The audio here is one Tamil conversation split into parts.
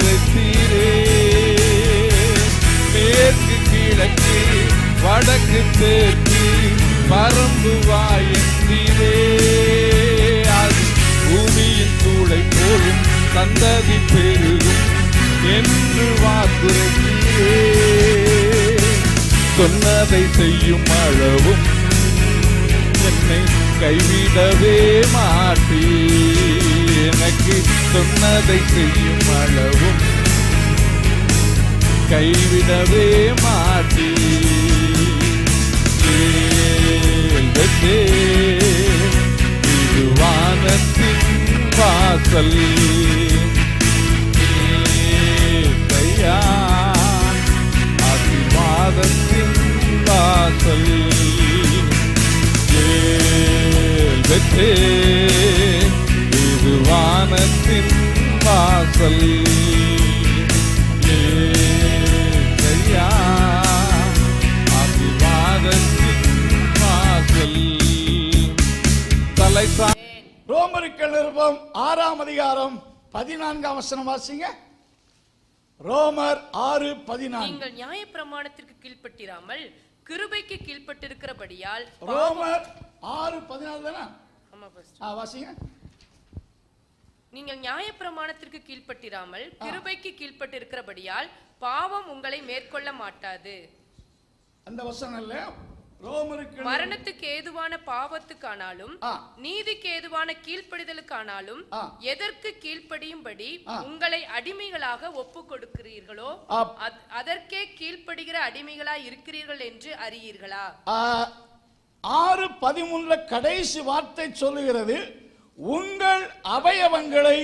வாக்குரைத்தீரே மேற்கு கிழக்கு வடக்கு தெற்கு பரம்பு வாயந்தீரே அது பூமியின் தூளை போலும் சந்ததி பெருகும் என்று வாக்குரைத்தீரே சொன்னதை செய்யும் அளவும் என்னை கைவிடவே மாட்டீ எனக்கு சொன்னதை செய்யும் அளவும் கைவிடவே மாட்டி இது வானத்தின் வாசல் ஏசையா, வாசல் ஏழ்வதே இது வானத்தின் வாசல். ஏசையா, ஆசீர்வாதத்தின் வாசல். தலை சா ரோமருக்கு நிருபம் ஆறாம் அதிகாரம் பதினான்காம் வசனம் வாசிங்க. ரோமர் ஆறு பதினான்கு. நீங்கள் நியாயப்பிரமாணத்திற்கு கீழ்ப்பட்டிராமல் கிருபைக்கு கீழ்ப்பட்டிருக்கிறபடியால் ரோமர் ஆறு பதினாலு தானே? ஆமா வாசிங்க. நீங்கள் நியாயப்பிரமாணத்திற்கு கீழ்ப்பட்டிராமல் கிருபைக்கு கீழ்ப்பட்டிருக்கிறபடியால் பாவம் உங்களை மேற்கொள்ள மாட்டாது அந்த வசனம் இல்ல ரோமருக்கு மரணத்துக்கு ஏதுவான பாவத்துக்கானாலும். நீதிக்கு ஏதுவான கீழ்ப்படிதலுக்கானாலும். எதற்கு கீழ்ப்படியும்படி. உங்களை அடிமைகளாக ஒப்பு கொடுக்கிறீர்களோ அதற்கே கீழ்ப்படுகிற அடிமைகளாய் இருக்கிறீர்கள் என்று அறியீர்களா ஆறு பதிமூணுல கடைசி வார்த்தை சொல்லுகிறது உங்கள் அவயவங்களை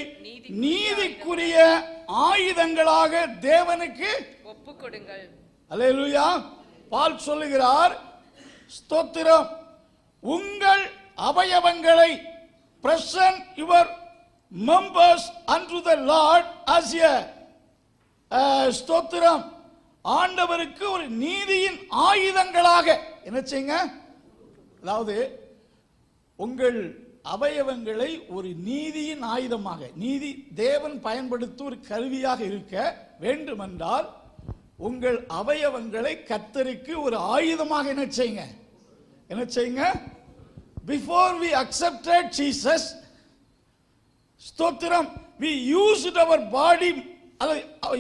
நீதிக்குரிய ஆயுதங்களாக தேவனுக்கு ஒப்பு கொடுங்கள் அல்லேலூயா. பால் சொல்லுகிறார் ஸ்தோத்திரம். உங்கள் அவயவங்களை present your members and the Lord a ah, ஸ்தோத்திரம். ஆண்டவருக்கு ஒரு நீதியின் ஆயுதங்களாக என்ன செய்யுங்க? அதாவது உங்கள் அவயவங்களை ஒரு நீதியின் ஆயுதமாக நீதி தேவன் பயன்படுத்தும் ஒரு கருவியாக இருக்க வேண்டுமென்றால் உங்கள் அவயவங்களை கத்தருக்கு ஒரு ஆயுதமாக என்ன செய்யுங்க? என்ன செய்யுங்க? பிஃபோர் வி அக்செப்டட் ஜீசஸ் ஸ்தோத்திரம். We used our body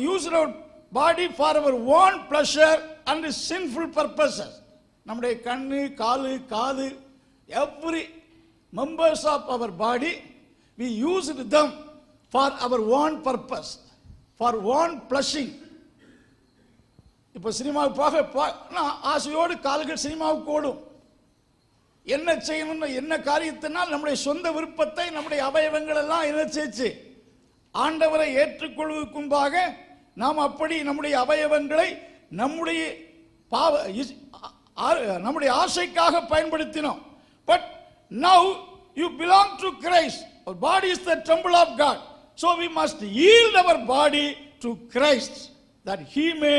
used our body for our own pleasure and sinful purposes நம்முடைய கண்ணு காலு காது every members of our body we used them for our own purpose for own pleasing இப்போ சினிமாவுக்கு போக நான் ஆசையோடு கால்கள் சினிமாவுக்கு ஓடும். என்ன செய்யணும்னு என்ன காரியத்தினால் நம்முடைய சொந்த விருப்பத்தை நம்முடைய அவயவங்கள் எல்லாம் என்ன செய்ச்சு? ஆண்டவரை ஏற்றுக்கொள்வதற்கு முன்பாக நாம் அப்படி நம்முடைய அவயவங்களை நம்முடைய பாவ நம்முடைய ஆசைக்காக பயன்படுத்தினோம். But now you belong to Christ our body is the temple of god. So we must yield our body to christ that he may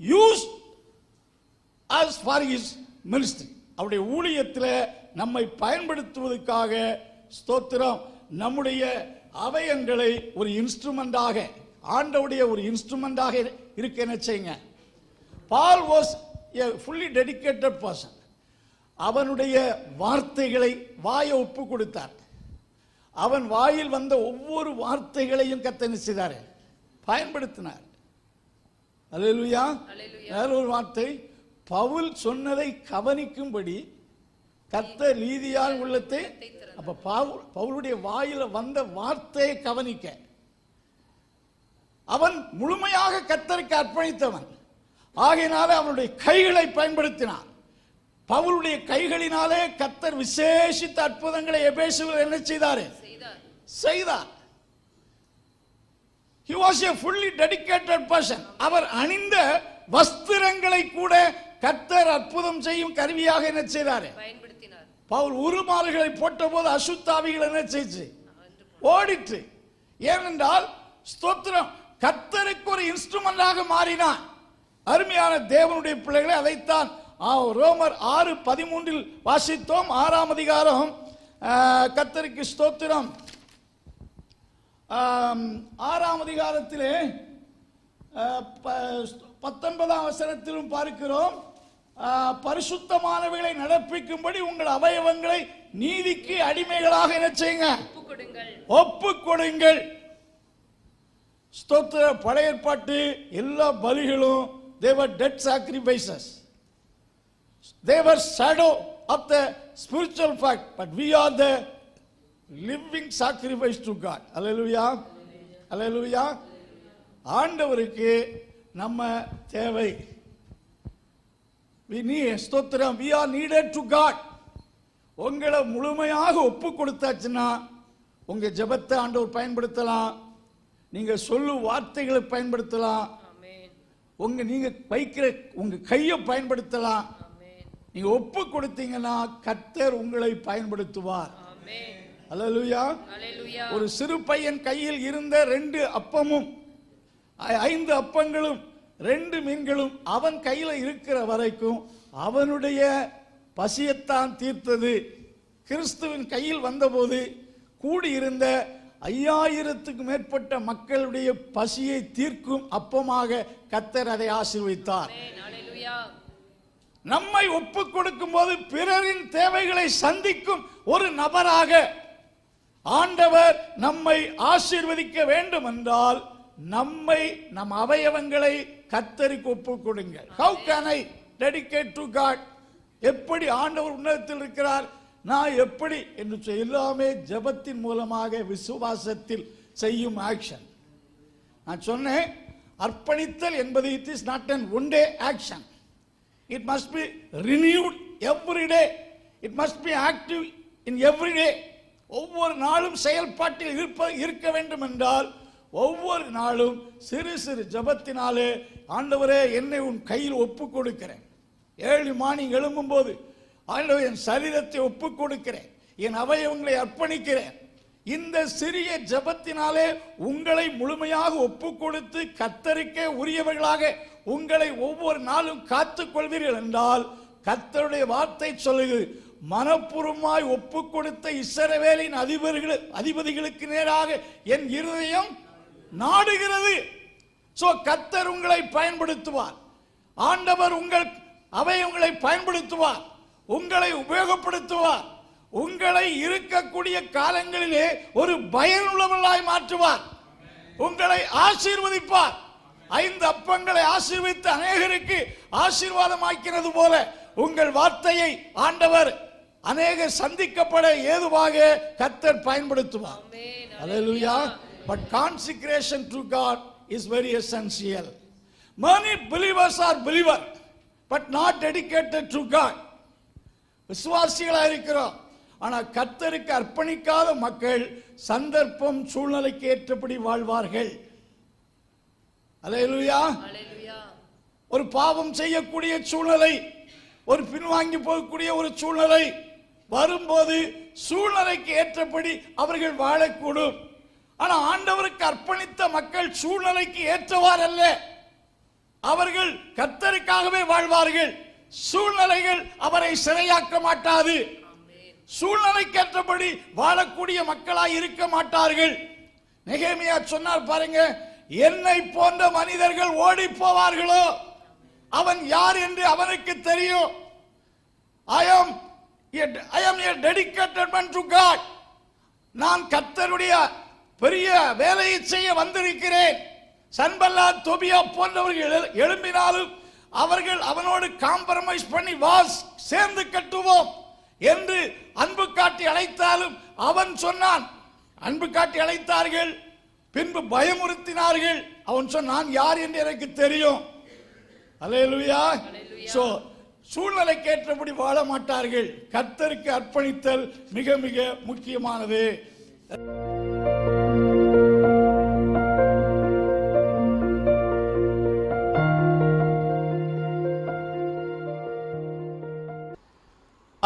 use us for his ministry. அவருடைய ஊழியத்தில் நம்மை பயன்படுத்துவதற்காக ஸ்தோத்திரம். நம்முடைய அவயங்களை ஒரு இன்ஸ்ட்ருமெண்டாக ஆண்டவுடைய ஒரு இன்ஸ்ட்ருமெண்டாக இருக்க என்ன செய்யுங்க? Paul was a fully dedicated person அவனுடைய வார்த்தைகளை வாயை ஒப்பு கொடுத்தார். அவன் வாயில் வந்த ஒவ்வொரு வார்த்தைகளையும் கத்தனை செய்தார்? பயன்படுத்தினார். அல்லேலூயா. வேற ஒரு வார்த்தை பவுல் சொன்னதை கவனிக்கும்படி கர்த்தர் ரீதியான உள்ளத்தை அப்ப பவுல் பவுலுடைய வாயில வந்த வார்த்தையை கவனிக்க. அவன் முழுமையாக கர்த்தருக்கு அர்ப்பணித்தவன். ஆகையினாலே அவனுடைய கைகளை பயன்படுத்தினான். பவுலுடைய கைகளினாலே கர்த்தர் விசேஷித்த அற்புதங்களை எபேசுவில் என்ன செய்தாரு? செய்தார். he was a fully dedicated person. அவர் அணிந்த வஸ்திரங்களை கூட கர்த்தர் அற்புதம் செய்யும் கருவியாக என்ன செய்தாரு? பவுல் உருமாறுகளை போட்டபோது அசுத்தாவிகள் என்ன செய்ச்சு? ஓடிட்டு ஏனென்றால் ஸ்தோத்திரம் கர்த்தருக்கு ஒரு இன்ஸ்ட்ருமெண்டாக மாறினான். அருமையான தேவனுடைய பிள்ளைகளை அதைத்தான் ரோமர் ஆறு பதிமூன்றில் வாசித்தோம். ஆறாம் அதிகாரம். ஆ, கர்த்தருக்கு ஸ்தோத்திரம். ஆறாம் அதிகாரத்திலே பத்தொன்பதாம் வசனத்திலும் பார்க்கிறோம். பரிசுத்தமானவைகளை நடப்பிக்கும்படி உங்கள் அவயவங்களை நீதிக்கு அடிமைகளாக என்ன செய்யுங்க? ஒப்பு கொடுங்கள் ஒப்பு கொடுங்கள் ஸ்தோத்திர பழைய ஏற்பாட்டு எல்லா பலிகளும் they were dead sacrifices they were shadow of the spiritual fact but we are the living sacrifice to God அல்லேலூயா அல்லேலூயா ஆண்டவருக்கு நம்ம தேவை. We need ஸ்தோத்திரம் we are needed to god. உங்களை முழுமையாக ஒப்பு கொடுத்தாச்சுன்னா உங்க ஜெபத்தை ஆண்டவர் பயன்படுத்தலாம். நீங்க சொல்லு வார்த்தைகளை பயன்படுத்தலாம். ஆமென் உங்க நீங்க வைக்கிற உங்க கையை பயன்படுத்தலாம். நீங்க ஒப்பு கொடுத்தீங்கன்னா கர்த்தர் உங்களை பயன்படுத்துவார். அல்லேலூயா. ஒரு சிறு பையன் கையில் இருந்த ரெண்டு அப்பமும் ஐந்து அப்பங்களும் ரெண்டு மீன்களும் அவன் கையில இருக்கிற வரைக்கும் அவனுடைய பசியத்தான் தீர்த்தது. கிறிஸ்துவின் கையில் வந்தபோது கூடியிருந்த ஐயாயிரத்துக்கு மேற்பட்ட மக்களுடைய பசியை தீர்க்கும் அப்பமாக கத்தர் அதை அல்லேலூயா. நம்மை ஒப்பு கொடுக்கும் போது பிறரின் தேவைகளை சந்திக்கும் ஒரு நபராக ஆண்டவர் நம்மை ஆசீர்வதிக்க வேண்டும் என்றால் நம்மை நம் அவயவங்களை கத்தரிக்கு ஒப்பு கொடுங்க how can I dedicate to God எப்படி ஆண்டவர் உன்னதத்தில் இருக்கிறார்? நான் எப்படி என்று எல்லாமே ஜெபத்தின் மூலமாக விசுவாசத்தில் செய்யும் ஆக்ஷன் நான் சொன்னேன் அர்ப்பணித்தல் என்பது it is not an one day action it must be renewed every day it must be active in every day ஒவ்வொரு நாளும் செயல்பாட்டில் இருப்ப இருக்க வேண்டும் என்றால் ஒவ்வொரு நாளும் சிறு சிறு ஜபத்தினாலே ஆண்டவரே என்னை உன் கையில் ஒப்பு கொடுக்கிறேன் ஏழு மார்னிங் எழும்பும்போது ஆண்டவர் என் சரீரத்தை ஒப்பு கொடுக்கிறேன் என் அவயவங்களை அர்ப்பணிக்கிறேன். இந்த சிறிய ஜெபத்தினாலே உங்களை முழுமையாக ஒப்பு கொடுத்து கத்தருக்கே உரியவர்களாக உங்களை ஒவ்வொரு நாளும் காத்துக் கொள்வீர்கள் என்றால் கத்தருடைய வார்த்தை சொல்லுது மனப்பூர்வமாய் ஒப்பு கொடுத்த இஸ்ரவேலின் அதிபர்கள் அதிபதிகளுக்கு நேராக என் இருதயம் நாடுகிறது. சோ கத்தர் உங்களை பயன்படுத்துவார். ஆண்டவர் உங்கள் அவை உங்களை பயன்படுத்துவார். உங்களை உபயோகப்படுத்துவார். உங்களை இருக்கக்கூடிய காலங்களிலே ஒரு பயனுள்ளவர்களாய் மாற்றுவார் உங்களை ஆசீர்வதிப்பார் ஐந்து அப்பங்களை ஆசீர்வதித்து அநேகருக்கு ஆசீர்வாதமாக்கிறது போல உங்கள் வார்த்தையை ஆண்டவர் அநேக சந்திக்கப்பட ஏதுவாக கத்தர் பயன்படுத்துவார் ஆமென் Hallelujah. But consecration to God is very essential. Many believers are believer, but not dedicated to God. விசுவாசிகளா இருக்கிறோம் ஆனா கர்த்தருக்கு அர்ப்பணிக்காத மக்கள் சந்தர்ப்பம் சூழ்நிலைக்கு ஏற்றபடி வாழ்வார்கள். அல்லேலூயா. ஒரு பாவம் செய்யக்கூடிய சூழ்நிலை ஒரு பின்வாங்கி போகக்கூடிய ஒரு சூழ்நிலை வரும்போது சூழ்நிலைக்கு ஏற்றபடி அவர்கள் வாழக்கூடும். ஆனா ஆண்டவருக்கு அர்ப்பணித்த மக்கள் சூழ்நிலைக்கு ஏற்றவாறு அல்ல அவர்கள் கர்த்தருக்காகவே வாழ்வார்கள். சூழ்நிலைகள் அவரை சிறையாக்க மாட்டாது. சூழ்நிலைக்கேற்றபடி வாழக்கூடிய மக்களாய் இருக்க மாட்டார்கள். நெகேமியா சொன்னார் பாருங்க என்னை போன்ற மனிதர்கள் ஓடி போவார்களோ அவன் யார் என்று அவனுக்கு தெரியும். ஐ ஆம் ஐ ஆம் a dedicated man to நான் கர்த்தருடைய பெரிய வேலையை செய்ய வந்திருக்கிறேன். சன்பல்லா தொபியா போன்றவர்கள் எழு- எழும்பினாலும் அவர்கள் அவனோடு காம்ப்ரமைஸ் பண்ணி வாஸ் சேர்ந்து கட்டுவோம். என்று அன்பு காட்டி அழைத்தாலும் அவன் சொன்னான். அன்பு காட்டி அழைத்தார்கள் பின்பு பயமுறுத்தினார்கள். அவன் சொன்னான் யார் என்று எனக்கு தெரியும். அல்லேலூயா. சோ சூழ்நிலைக்கு ஏற்றபடி வாழ மாட்டார்கள். கர்த்தருக்கு அர்ப்பணித்தல் மிக மிக முக்கியமானது.